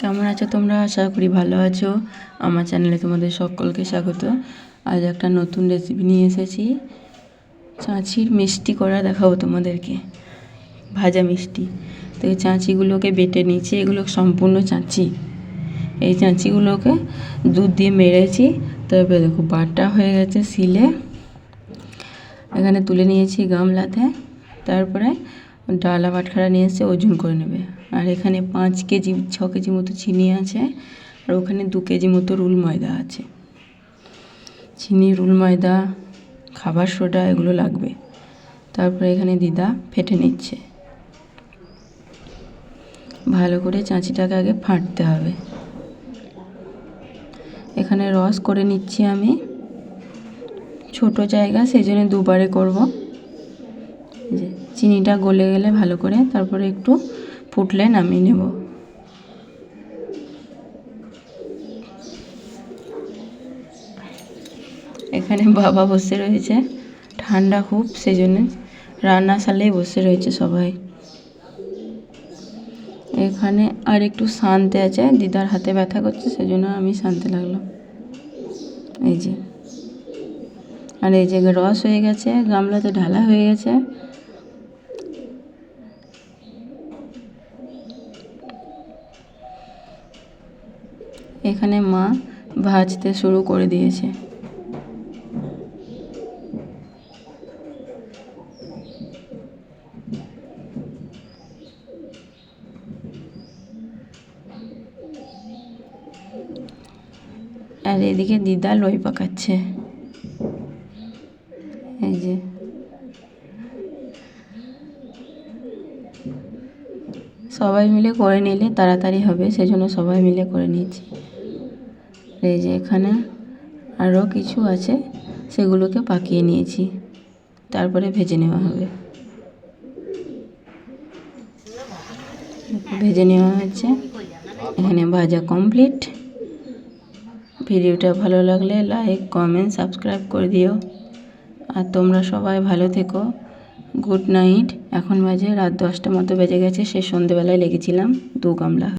কেমন আছো তোমরা? আশা করি ভালো আছো। আমার চ্যানেলে তোমাদের সকলকে স্বাগত। আজ একটা নতুন রেসিপি নিয়ে এসেছি। চাঁচির মিষ্টি করা দেখাবো তোমাদেরকে। ভাজা মিষ্টি। তো এই চাঁচিগুলোকে বেটে নিচ্ছি এগুলো সম্পূর্ণ চাঁচি। এই চাঁচিগুলোকে দুধ দিয়ে মেরেছি। তারপরে দেখো, বাটা হয়ে গেছে, শিলে। এখানে তুলে নিয়েছি গামলাতে। তারপরে ডালা বাটখারা নিয়ে এসে ওজন করে নেবে। আর এখানে পাঁচ কেজি, ছ কেজি মতো চিনি আছে, আর ওখানে দু কেজি মতো রুল ময়দা আছে। চিনি, রুল ময়দা, খাবার সোডা, এগুলো লাগবে। তারপরে এখানে দিদা ফেটে নিচ্ছে। ভালো করে চাঁচিটাকে আগে ফাটতে হবে। এখানে রস করে নিচ্ছি আমি। ছোট জায়গা সেই জন্য দুবারে করব। চিনিটা গলে গেলে ভালো করে তারপরে একটু ফুটলে নামিয়ে নেব। এখানে বাবা বসে রয়েছে, ঠান্ডা খুব সেই জন্য রান্না সালেই বসে রয়েছে সবাই। এখানে আর একটু শান্তে আছে, দিদার হাতে ব্যথা করছে, সেজন্য আমি শান্তে লাগলাম এই যে। আর এই যে রস হয়ে গেছে, গামলাতে ঢালা হয়ে গেছে। এখানে মা ভাজতে শুরু করে দিয়েছে। আর এদিকে দিদা লই পাকাচ্ছে। এই যে। সবাই মিলে করে নিলে তাড়াতাড়ি হবে, সেজন্য সবাই মিলে করে নিয়েছি। এই যে এখানে আরও কিছু আছে, সেগুলোকে পাকিয়ে নিয়েছি। তারপরে ভেজে নেওয়া হবে। ভেজে নেওয়া হচ্ছে এখানে ভাজা কমপ্লিট ভিডিওটা ভালো লাগলে লাইক কমেন্ট সাবস্ক্রাইব করে দিও। আর তোমরা সবাই ভালো থেকো। গুড নাইট এখন বাজে রাত দশটা মতো বেজে গেছে। সে সন্ধেবেলায় লেগেছিলাম দু গামলা।